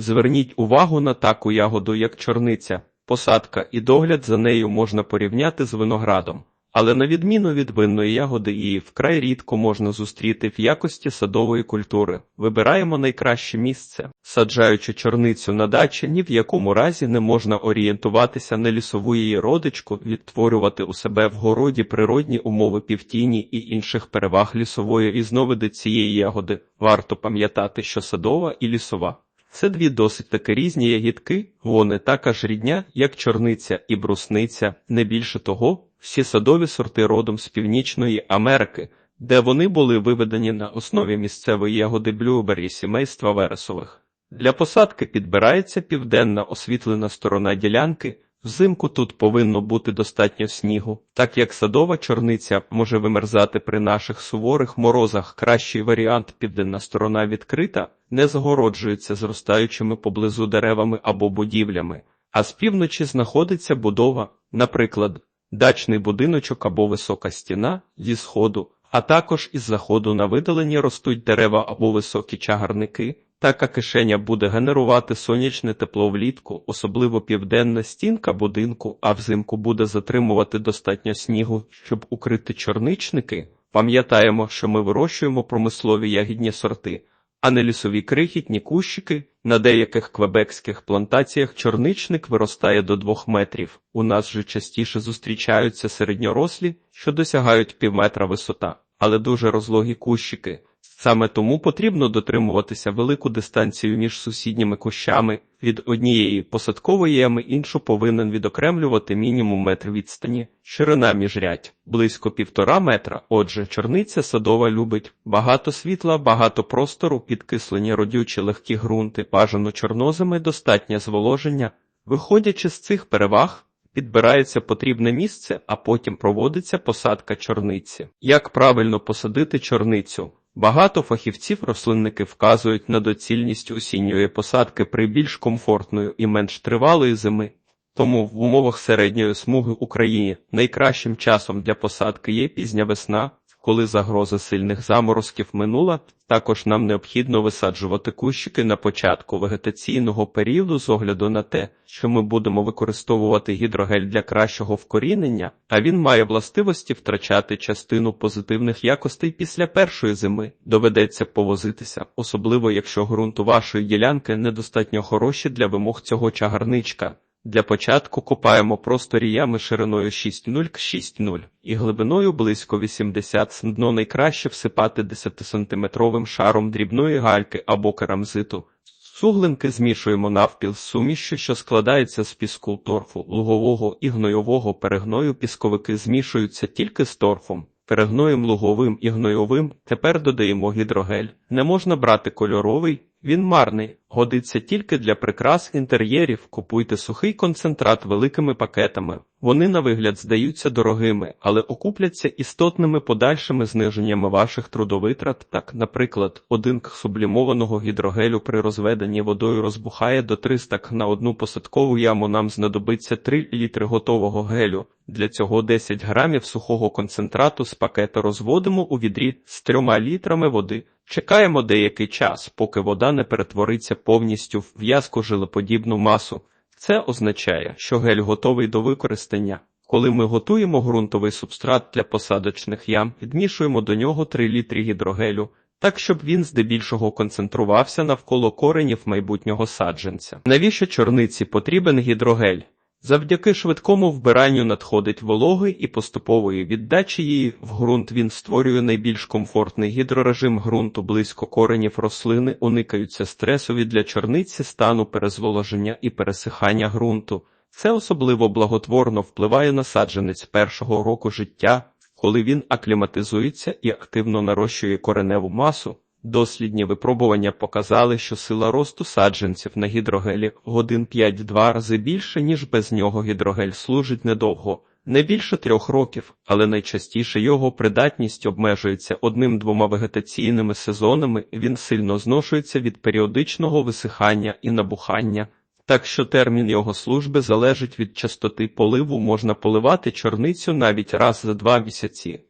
Зверніть увагу на таку ягоду, як чорниця, посадка і догляд за нею можна порівняти з виноградом. Але на відміну від винної ягоди її вкрай рідко можна зустріти в якості садової культури. Вибираємо найкраще місце. Саджаючи чорницю на дачі, ні в якому разі не можна орієнтуватися на лісову її родичку, відтворювати у себе в городі природні умови півтіні і інших переваг лісової різновиди цієї ягоди. Варто пам'ятати, що садова і лісова це дві досить таки різні ягідки, вони така ж рідня, як чорниця і брусниця, не більше того, всі садові сорти родом з Північної Америки, де вони були виведені на основі місцевої ягоди блюбері сімейства вересових. Для посадки підбирається південна освітлена сторона ділянки. Взимку тут повинно бути достатньо снігу, так як садова чорниця може вимерзати при наших суворих морозах. Кращий варіант південна сторона відкрита, не загороджується зростаючими поблизу деревами або будівлями, а з півночі знаходиться будова, наприклад, дачний будиночок або висока стіна зі сходу, а також із заходу на видалені ростуть дерева або високі чагарники. Така кишеня буде генерувати сонячне тепло влітку, особливо південна стінка будинку, а взимку буде затримувати достатньо снігу, щоб укрити чорничники. Пам'ятаємо, що ми вирощуємо промислові ягідні сорти, а не лісові крихітні кущики. На деяких квебекських плантаціях чорничник виростає до двох метрів. У нас же частіше зустрічаються середньорослі, що досягають півметра висота, але дуже розлогі кущики. Саме тому потрібно дотримуватися велику дистанцію між сусідніми кущами. Від однієї посадкової ями іншу повинен відокремлювати мінімум метр відстані. Ширина міжрядь близько півтора метра. Отже, чорниця садова любить багато світла, багато простору, підкислені родючі легкі ґрунти, бажано чорнозами, достатнє зволоження. Виходячи з цих переваг, підбирається потрібне місце, а потім проводиться посадка чорниці. Як правильно посадити чорницю? Багато фахівців-рослинники вказують на доцільність осінньої посадки при більш комфортної і менш тривалої зими. Тому в умовах середньої смуги Україні найкращим часом для посадки є пізня весна, коли загроза сильних заморозків минула. Також нам необхідно висаджувати кущики на початку вегетаційного періоду з огляду на те, що ми будемо використовувати гідрогель для кращого вкорінення, а він має властивості втрачати частину позитивних якостей після першої зими. Доведеться повозитися, особливо якщо ґрунт вашої ділянки недостатньо хороші для вимог цього чагарничка. Для початку копаємо просторі ями шириною 6,0 к 6,0 і глибиною близько 80 см. Дно найкраще всипати 10-сантиметровим шаром дрібної гальки або керамзиту. Суглинки змішуємо навпіл з сумішю, що складається з піску торфу, лугового і гнойового перегною. Пісковики змішуються тільки з торфом. Перегноєм луговим і гнойовим тепер додаємо гідрогель. Не можна брати кольоровий, він марний, годиться тільки для прикрас інтер'єрів. Купуйте сухий концентрат великими пакетами. Вони на вигляд здаються дорогими, але окупляться істотними подальшими зниженнями ваших трудовитрат. Так, наприклад, один к сублімованого гідрогелю при розведенні водою розбухає до 300 к на одну посадкову яму. Нам знадобиться 3 літри готового гелю. Для цього 10 грамів сухого концентрату з пакета розводимо у відрі з 3 літрами води. Чекаємо деякий час, поки вода не перетвориться повністю в в'язку жилеподібну масу. Це означає, що гель готовий до використання. Коли ми готуємо ґрунтовий субстрат для посадочних ям, відмішуємо до нього 3 літри гідрогелю, так щоб він здебільшого концентрувався навколо коренів майбутнього саджанця. Навіщо чорниці потрібен гідрогель? Завдяки швидкому вбиранню надходить вологи і поступової віддачі її в ґрунт він створює найбільш комфортний гідрорежим ґрунту близько коренів рослини, уникаються стресові для чорниці стану перезволоження і пересихання ґрунту. Це особливо благотворно впливає на саджанець першого року життя, коли він акліматизується і активно нарощує кореневу масу. Дослідні випробування показали, що сила росту саджанців на гідрогелі годин 5 в два рази більше, ніж без нього гідрогель служить недовго, не більше трьох років, але найчастіше його придатність обмежується одним-двома вегетаційними сезонами, він сильно зношується від періодичного висихання і набухання. Так що термін його служби залежить від частоти поливу, можна поливати чорницю навіть раз за два місяці.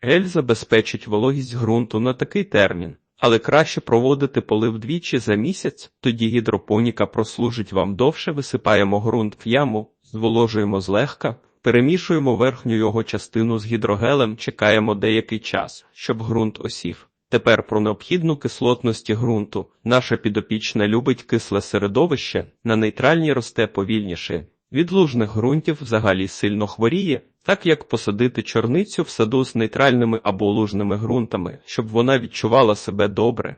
Гель забезпечить вологість ґрунту на такий термін. Але краще проводити полив двічі за місяць, тоді гідропоніка прослужить вам довше, висипаємо ґрунт в яму, зволожуємо злегка, перемішуємо верхню його частину з гідрогелем, чекаємо деякий час, щоб ґрунт осів. Тепер про необхідну кислотності ґрунту. Наша підопічна любить кисле середовище, на нейтральній росте повільніше. Від лужних ґрунтів взагалі сильно хворіє, так як посадити чорницю в саду з нейтральними або лужними ґрунтами, щоб вона відчувала себе добре.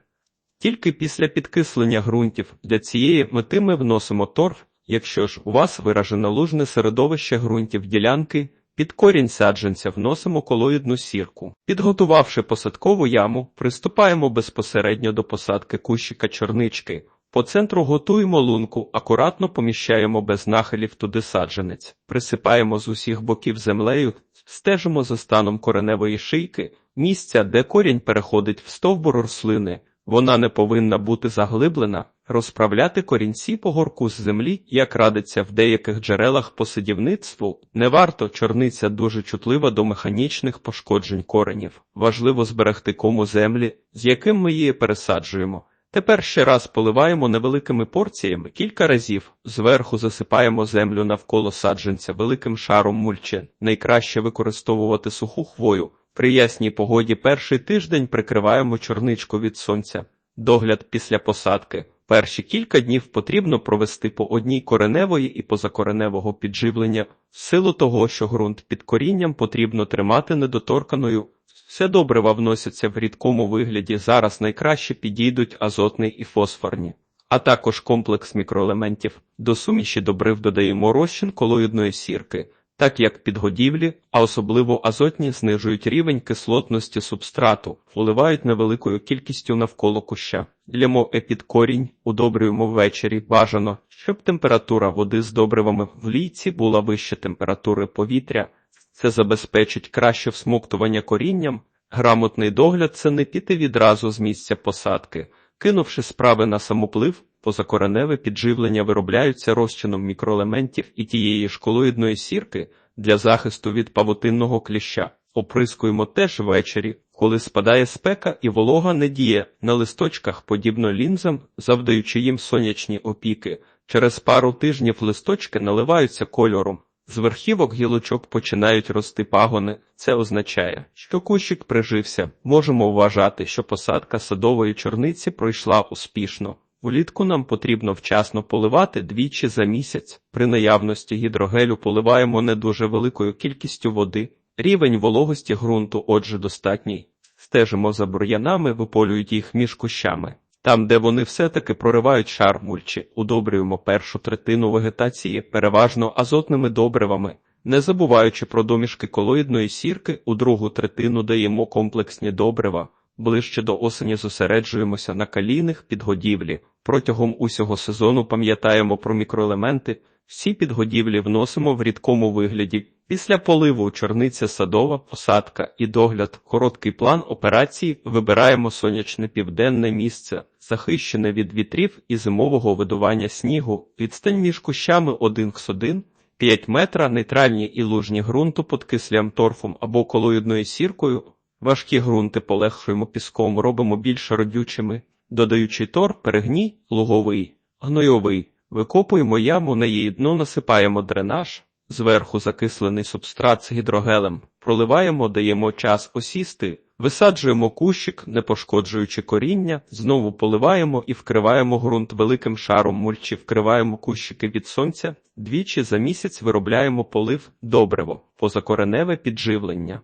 Тільки після підкислення ґрунтів для цієї мети ми вносимо торф, якщо ж у вас виражено лужне середовище ґрунтів ділянки, під корінь саджанця вносимо колоїдну сірку. Підготувавши посадкову яму, приступаємо безпосередньо до посадки кущика чорнички. По центру готуємо лунку, акуратно поміщаємо без нахилів туди саджанець, присипаємо з усіх боків землею, стежимо за станом кореневої шийки, місця, де корінь переходить в стовбур рослини. Вона не повинна бути заглиблена, розправляти корінці по горку з землі, як радиться в деяких джерелах по садівництву. Не варто чорниця дуже чутлива до механічних пошкоджень коренів. Важливо зберегти кому землі, з яким ми її пересаджуємо. Тепер ще раз поливаємо невеликими порціями кілька разів, зверху засипаємо землю навколо саджанця великим шаром мульчин. Найкраще використовувати суху хвою. При ясній погоді перший тиждень прикриваємо чорничку від сонця. Догляд після посадки. Перші кілька днів потрібно провести по одній кореневої і позакореневого підживлення, в силу того, що ґрунт під корінням потрібно тримати недоторканою. Все добрива вносяться в рідкому вигляді. Зараз найкраще підійдуть азотний і фосфорні, а також комплекс мікроелементів. До суміші добрив додаємо розчин колоїдної сірки, так як підгодівлі, а особливо азотні знижують рівень кислотності субстрату, вливають невеликою кількістю навколо куща. Лямо під корінь, удобрюємо ввечері. Бажано, щоб температура води з добривами в лійці була вище температури повітря. Це забезпечить краще всмоктування корінням. Грамотний догляд це не піти відразу з місця посадки. Кинувши справи на самоплив, позакореневе підживлення виробляються розчином мікроелементів і тієї ж колоїдної сірки для захисту від павутинного кліща. Оприскуємо теж ввечері, коли спадає спека і волога не діє на листочках, подібно лінзам, завдаючи їм сонячні опіки. Через пару тижнів листочки наливаються кольором. З верхівок гілочок починають рости пагони. Це означає, що кущик прижився. Можемо вважати, що посадка садової чорниці пройшла успішно. Улітку нам потрібно вчасно поливати двічі за місяць. При наявності гідрогелю поливаємо не дуже великою кількістю води. Рівень вологості ґрунту, отже, достатній. Стежимо за бур'янами, виполюють їх між кущами. Там, де вони все-таки проривають шар мульчі, удобрюємо першу третину вегетації переважно азотними добривами, не забуваючи про домішки колоїдної сірки, у другу третину даємо комплексні добрива. Ближче до осені зосереджуємося на калійних підгодівлі. Протягом усього сезону пам'ятаємо про мікроелементи. Всі підгодівлі вносимо в рідкому вигляді. Після поливу чорниця садова, посадка і догляд, короткий план операції вибираємо сонячне південне місце, захищене від вітрів і зимового видування снігу, відстань між кущами 1 к 1, 5 метра, нейтральні і лужні ґрунту під кислям торфом або колоїдною сіркою. Важкі ґрунти полегшуємо піском, робимо більш родючими, додаючи тор, перегній, луговий, гнойовий. Викопуємо яму, на її дно насипаємо дренаж, зверху закислений субстрат з гідрогелем, проливаємо, даємо час осісти, висаджуємо кущик, не пошкоджуючи коріння, знову поливаємо і вкриваємо ґрунт великим шаром мульчі, вкриваємо кущики від сонця, двічі за місяць виробляємо полив, добриво, позакореневе підживлення.